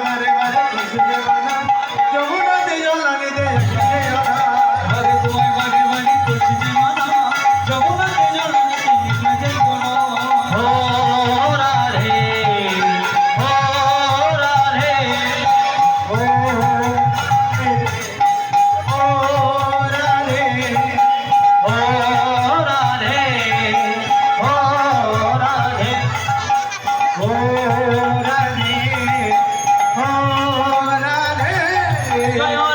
বারে বারে বারে যমুনা জল আনি দে 감사해요.